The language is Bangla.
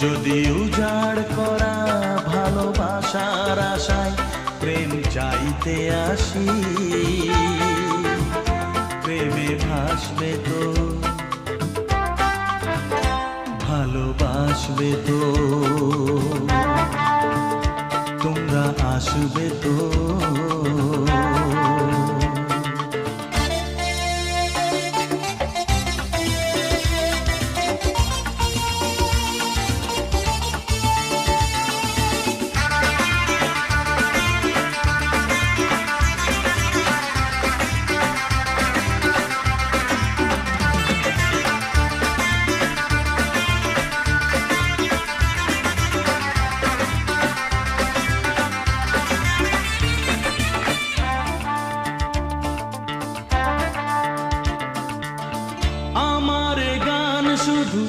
যদি উজাড় করা ভালোবাসার আশায় প্রেম চাইতে আসি, প্রেমে ভাসবে তো, ভালোবাসবে তো, তোমরা আসবে তো। আমার গান শুধু